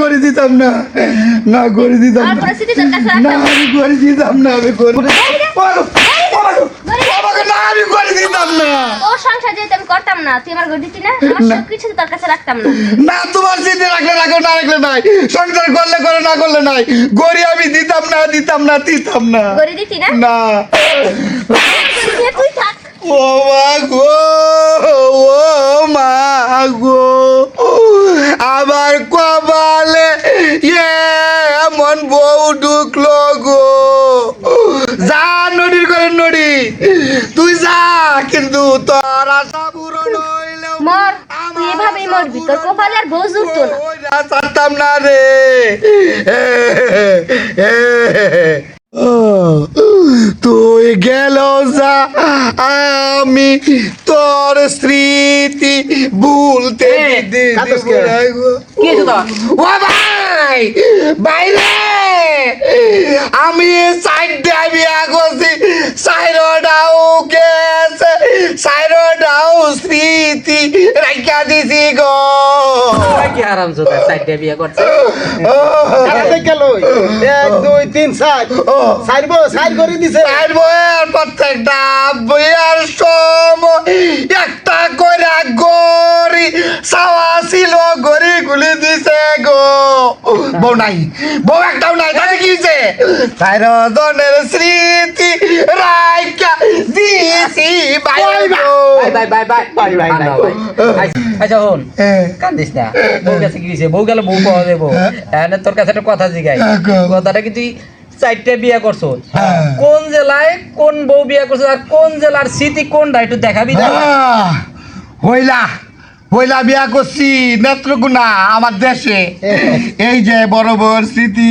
করে দিতাম না। না করে দিতাম না। না আমি করে দিতাম না আমি করে না আমি করে দিতাম না। সংসার আমি করতাম না তুই আমার ঘর দিতি না আমার কিছু তোর কাছে রাখতাম না। না তোমার স্মৃতি রাখলে রাখো না রাখলে নাই। সংসার করলে করে না করলে নাই। গড়ি আমি দিতাম না দিতাম না দিতাম না। গড়ি দিতি না? না। তুই থাক। ও মা গো ও মা গো আমার কপালে ইয়ে এমন বউ ঢুকলো গো যা নদীর করে নদী তুই যা কিন্তু তোর আশা পূরণ হইলেও মর। তুই এভাবেই মরবি। তোর কপালে আর বউ জুটতো না। ওই না ছাড়তাম না রে। তুই গেল যা আমি তোর স্মৃতি ভুলতে ভাই বাইরে! আমি সাইডে বিয়া করছি গেছে। সাইরোডাও স্মৃতি রাখা দিছি গো। কি হারাম চোদা সাইডে বিয়ে করছে? গেল এক দুই তিন চার। ও। চারবো করে দিছে। চার বইয়ের প্রত্যেকটা বইয়ের সময় একটা করে গড়ি চাওয়া ছিল গড়ি গুলি দিছে গো। বউ নাই বউ একটাও নাই তাতে কি হয়েছে চার জনের স্মৃতি রাইকা দিছি bye bye bye bye bye bye. আচ্ছা হন হ্যাঁ। কান্দিস না। বউ কাছে কি হয়েছে? বউ গেলে বউ পাওয়া দেবো এনে তোর কাছে একটা কথা জিগাই। হ্যাঁ। কথাটা কি তুই চারটে বিয়ে করছ? হ্যাঁ। কোন জেলায় কোন বউ বিয়ে করছ আর কোন জেলার স্মৃতি কোনটা? একটু দেখাবি হইলা হইলা বিয়া করছি নেত্রকোনা আমার দেশে। এই যে বড় বড় স্মৃতি।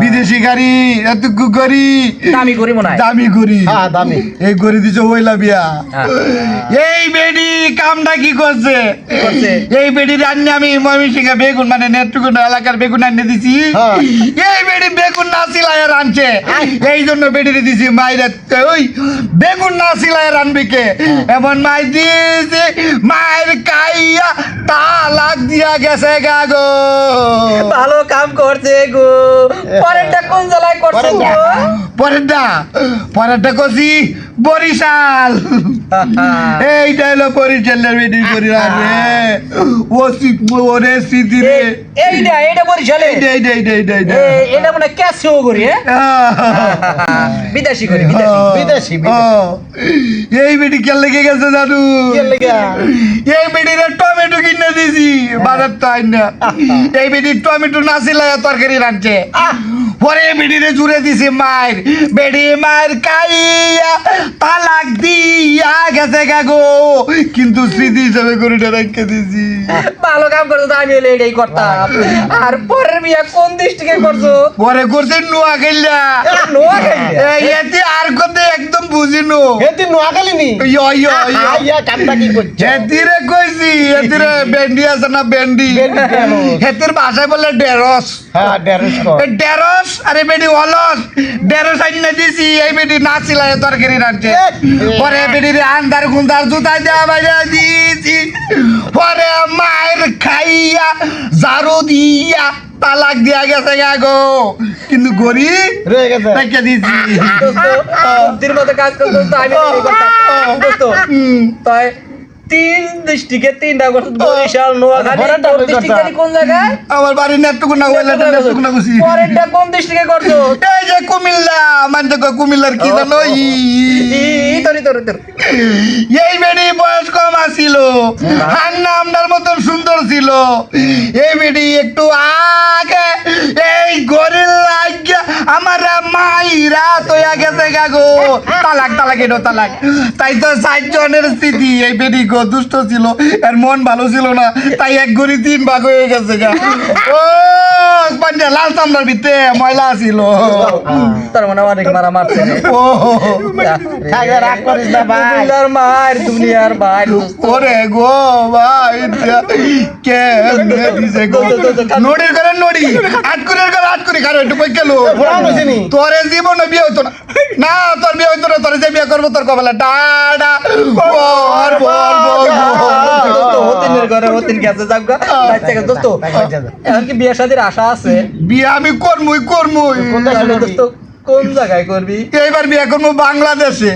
বিদেশি গাড়ি এতটুকু গাড়ি দামি করি মনে হয়। দামি করি। হ্যাঁ দামি। এই করে দিছে হইলা বিয়া। হ্যাঁ। এই বেডি কামটা কি করছে? করছে? এই বেডি রান্না আমি ময়মনসিংহে বেগুন মানে নেত্রকোনা এলাকার বেগুন আনিয়ে দিছি। হ্যাঁ। এই বেডি বেগুন না সিলাই রানছে এই জন্য বেডিরে দিছি মায়ের ওই বেগুন না সিলাই রানবি কে? এমন মাই দিয়েছে মায়ের কাইয়া তালাক দিয়া গেছে গা গো। ভালো কাম করছে গো। পরেরটা কোন জেলায় করছে পরেরটা? পরেরটা। পরেরটা করছি বরিশাল। এইটা হলো বরিশালের বেডি করি রে ও ওরে স্মৃতি রে। এইটা এইটা বরিশালে? এইটা এইটা এইটা এইটা এইটা। এটা মনে ক্যাশও করি বিদেশি করি বিদেশি বিদেশি, এই বেটি কেন লেগে গেছে জানু? কে লেগা? এই বেটির টমেটো কিনে দিছি। বাজার তো আইন না। এই বেটির টমেটো না ছিল তরকারি রাখছে Ah! পরে বেটিরে জুড়ে দিছি মায়ের বেটি মায়ের কাইয়া তালাক দিয়া গেছে গো কিন্তু স্মৃতি হিসাবে গরুটা রেখে দিছি। ভালো কাম করছ তো আমি হলে এটাই করতাম। আর পরের বিয়া কোন দৃষ্টিকে করছ? পরে করছে নোয়া খেললা নোয়া এতে আর কথা একদম বুঝিনো। হেতি নোয়াখালী নি ইয়ো ইয়ো। ইয়ো কামটা কি করছে? হেতিরে কইছি হেতিরে বেন্ডি আছে না বেন্ডি হেতির ভাষায় বলে ডেরস হ্যাঁ ডেরস কর। ডেরস আরে বেডি অলস। ডেরস আইন না দিছি এই বেডি নাচিলা তরকারি রাখছে পরে বেডি রে আন্দার গুন্দার জুতাই দেওয়া বাইরে দিছি। পরে মায়ের খাইয়া ঝাড়ু দিয়া তালাক দিয়া গেছে গো কিন্তু গরি রয়ে গেছে। রেখে দিছি। বুদ্ধির মতো কাজ করছ তো আমি করতাম। তাই তিন ডিস্ট্রিক্টে তিনটা করছ বরিশাল নোয়াখালী বড়টা তোর ওই ডিস্ট্রিক্ট কথা। কোন জায়গায়? আমার বাড়ি নেটুকুনা ওইলা নেটুকুনা গুছি পরেরটা কোন ডিস্ট্রিক্টে করছ? এই যে কুমিল্লা মানে তো কুমিল্লার কি জানো? ই তোর তোর তোর এই বেডি বয়স কম আছিল। হান্না আমনার মতন সুন্দর ছিল। এই বেডি একটু আগে এই আমার গেছে গা তালাক তালাক এটো তালাক। তাই তো জনের স্থিতি এই গো দুষ্ট ছিল এর মন ভালো ছিল না তাই এক গড়ি তিন ভাগ হয়ে গেছে গা। ও লাল তামলার ভিতরে ময়লা ছিল। তার মানে অনেক মারা মারছে। ও রাগ করিস না ভাই। মার দুনিয়ার মার দোস্ত। ওরে গো ভাই কে দিছে গো। নড়ির করে নড়ি। আট করে আট করে কারও একটু কই গেল? তোরে জীবন বিয়ে হইতো না। না তোর বিয়ে হইতো না তোর যে বিয়ে করব তোর কপালে ডাডা বর বর বর হতিনের ঘরে হতিন গেছে যাক গা। দোস্ত এখন কি বিয়ে শাদির আশা আছে? বিয়ে আমি করমুই করমুই? দোস্ত কোন জায়গায় করবি? এইবার বিয়ে করব বাংলাদেশে।